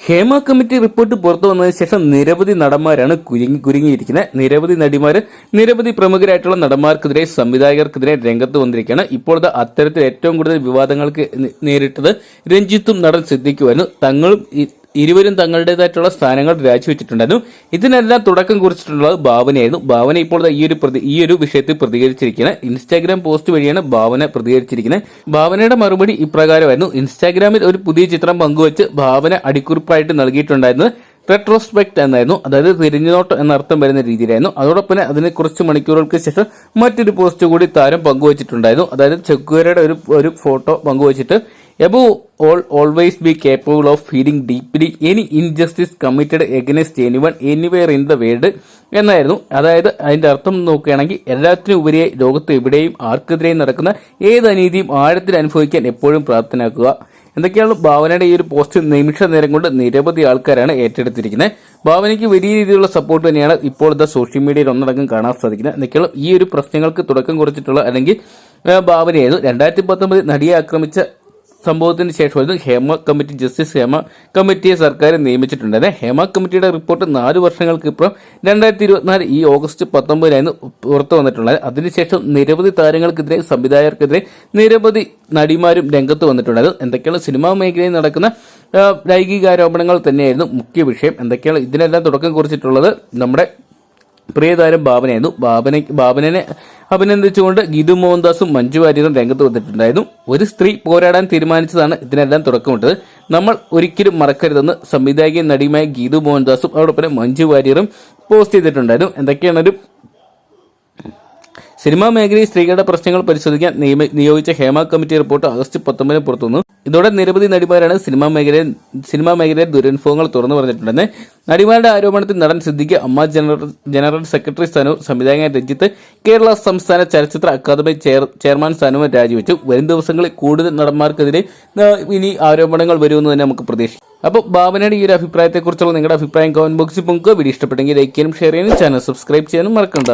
Hema committee report പുറത്തു വന്നതിന് ശേഷം നിരവധി നടന്മാരാണ് കുരുങ്ങി കുരുങ്ങിയിരിക്കുന്നത്. നിരവധി നടിമാർ നിരവധി പ്രമുഖരായിട്ടുള്ള നടന്മാർക്കെതിരെ സംവിധായകർക്കെതിരെ രംഗത്ത് വന്നിരിക്കുകയാണ്. ഇപ്പോഴത്തെ അത്തരത്തിൽ ഏറ്റവും കൂടുതൽ വിവാദങ്ങൾക്ക് നേരിട്ടത് രഞ്ജിത്തും നടൻ സിദ്ദിഖുമായിരുന്നു തങ്ങളും ഇരുവരും തങ്ങളുടേതായിട്ടുള്ള സ്ഥാനങ്ങൾ രാജിവെച്ചിട്ടുണ്ടായിരുന്നു. ഇതിനെല്ലാം തുടക്കം കുറിച്ചിട്ടുള്ളത് ഭാവനയായിരുന്നു. ഭാവന ഇപ്പോൾ ഈ ഒരു ഈ ഒരു വിഷയത്തിൽ പ്രതികരിച്ചിരിക്കുന്നത് ഇൻസ്റ്റാഗ്രാം പോസ്റ്റ് വഴിയാണ് ഭാവന പ്രതികരിച്ചിരിക്കുന്നത്. ഭാവനയുടെ മറുപടി ഇപ്രകാരമായിരുന്നു. ഇൻസ്റ്റാഗ്രാമിൽ ഒരു പുതിയ ചിത്രം പങ്കുവച്ച് ഭാവന അടിക്കുറിപ്പായിട്ട് നൽകിയിട്ടുണ്ടായിരുന്നത് റെട്രോസ്പെക്ട് എന്നായിരുന്നു. അതായത് തിരിഞ്ഞുനോട്ടം എന്നർത്ഥം വരുന്ന രീതിയിലായിരുന്നു. അതോടൊപ്പം തന്നെ അതിന് കുറച്ച് മണിക്കൂറുകൾക്ക് ശേഷം മറ്റൊരു പോസ്റ്റ് കൂടി താരം പങ്കുവച്ചിട്ടുണ്ടായിരുന്നു. അതായത് ചെക്കുവരയുടെ ഒരു ഒരു photo പങ്കുവച്ചിട്ട് above all always be capable of feeling deeply any injustice committed against anyone anywhere in the world എന്നായിരുന്നു. അതായത് അതിന്റെ അർത്ഥം നോക്കുകയാണെങ്കിൽ എല്ലാത്തിനും ഉപരിയെ ലോകത്ത് എവിടെയും ആർക്കെതിരെയും നടക്കുന്ന ഏത് അനീതിയും ആഴത്തിൽ അനുഭവിക്കാൻ എപ്പോഴും പ്രാർത്ഥനാക്കുക എന്തൊക്കെയാണ് ഭാവനയുടെ ഈ ഒരു പോസ്റ്റ് നിമിഷ നേരം കൊണ്ട് നിരവധി ആൾക്കാരാണ് ഏറ്റെടുത്തിരിക്കുന്നത്. ഭാവനയ്ക്ക് വലിയ രീതിയിലുള്ള സപ്പോർട്ട് തന്നെയാണ് ഇപ്പോഴത്തെ സോഷ്യൽ മീഡിയയിൽ ഒന്നടങ്കം കാണാൻ സാധിക്കുന്നത്. എന്തൊക്കെയാണ് ഈ ഒരു പ്രശ്നങ്ങൾക്ക് തുടക്കം കുറിച്ചിട്ടുള്ള അല്ലെങ്കിൽ ഭാവനയായിരുന്നു. രണ്ടായിരത്തി പത്തൊമ്പതിൽ നടിയെ ആക്രമിച്ച സംഭവത്തിന് ശേഷമായിരുന്നു ഹേമ കമ്മിറ്റി ജസ്റ്റിസ് ഹേമ കമ്മിറ്റിയെ സർക്കാർ നിയമിച്ചിട്ടുണ്ടായിരുന്നത് ഹേമ കമ്മിറ്റിയുടെ റിപ്പോർട്ട് നാല് വർഷങ്ങൾക്ക് ഇപ്പുറം രണ്ടായിരത്തി ഇരുപത്തിനാല് ഈ ഓഗസ്റ്റ് പത്തൊമ്പതിനായിരുന്നു പുറത്തു വന്നിട്ടുള്ളത്. അതിനുശേഷം നിരവധി താരങ്ങൾക്കെതിരെ സംവിധായകർക്കെതിരെ നിരവധി നടിമാരും രംഗത്ത് വന്നിട്ടുണ്ട് എന്തൊക്കെയാണ് സിനിമാ മേഖലയിൽ നടക്കുന്ന ലൈംഗികാരോപണങ്ങൾ തന്നെയായിരുന്നു മുഖ്യ വിഷയം. എന്തൊക്കെയാണ് ഇതിനെല്ലാം തുടക്കം കുറിച്ചിട്ടുള്ളത് നമ്മുടെ പ്രിയതാരം ഭാവനയായിരുന്നു ബാബനെ ബാബനെ അഭിനന്ദിച്ചുകൊണ്ട് ഗീതു മോഹൻദാസും മഞ്ജു വാര്യരും രംഗത്ത് വന്നിട്ടുണ്ടായിരുന്നു. ഒരു സ്ത്രീ പോരാടാൻ തീരുമാനിച്ചതാണ് ഇതിനെല്ലാം തുടക്കമിട്ടത്. നമ്മൾ ഒരിക്കലും മറക്കരുതെന്ന് സംവിധായകൻ നടിയുമായ ഗീതു മോഹൻദാസും അതോടൊപ്പം മഞ്ജു വാര്യറും പോസ്റ്റ് ചെയ്തിട്ടുണ്ടായിരുന്നു. എന്തൊക്കെയാണ് ഒരു സിനിമാ മേഖലയിൽ സ്ത്രീകളുടെ പ്രശ്നങ്ങൾ പരിശോധിക്കാൻ നിയോഗിച്ച ഹേമ കമ്മിറ്റി റിപ്പോർട്ട് ആഗസ്റ്റ് പത്തൊമ്പതിന് പുറത്തുനിന്നു ഇതോടെ നിരവധി നടിമാരാണ് സിനിമാ മേഖലയിൽ സിനിമാ മേഖലയിൽ ദുരനുഭവങ്ങൾ തുറന്നു പറഞ്ഞിട്ടുണ്ടെന്ന്. നടിമാരുടെ ആരോപണത്തിൽ നടൻ സിദ്ദിഖ് അമ്മ ജനറൽ ജനറൽ സെക്രട്ടറി സ്ഥാനവും സംവിധായകൻ രഞ്ജിത്ത് കേരള സംസ്ഥാന ചലച്ചിത്ര അക്കാദമി ചെയർമാൻ സ്ഥാനവും രാജിവെച്ചു. വരും ദിവസങ്ങളിൽ കൂടുതൽ നടന്മാർക്കെതിരെ ഇനി ആരോപണങ്ങൾ വരുമെന്ന് തന്നെ നമുക്ക് പ്രതീക്ഷിക്കാം. അപ്പോൾ ഭാവനയുടെ ഈ ഒരു അഭിപ്രായത്തെക്കുറിച്ചുള്ള നിങ്ങളുടെ അഭിപ്രായം കമന്റ് ബോക്സിൽ പൊങ്ങുക വീഡിയോ ഇഷ്ടപ്പെട്ടെങ്കിൽ ലൈക്ക് ചെയ്യാനും ഷെയർ ചെയ്യാനും ചാനൽ സബ്സ്ക്രൈബ് ചെയ്യാനും മറക്കണ്ട.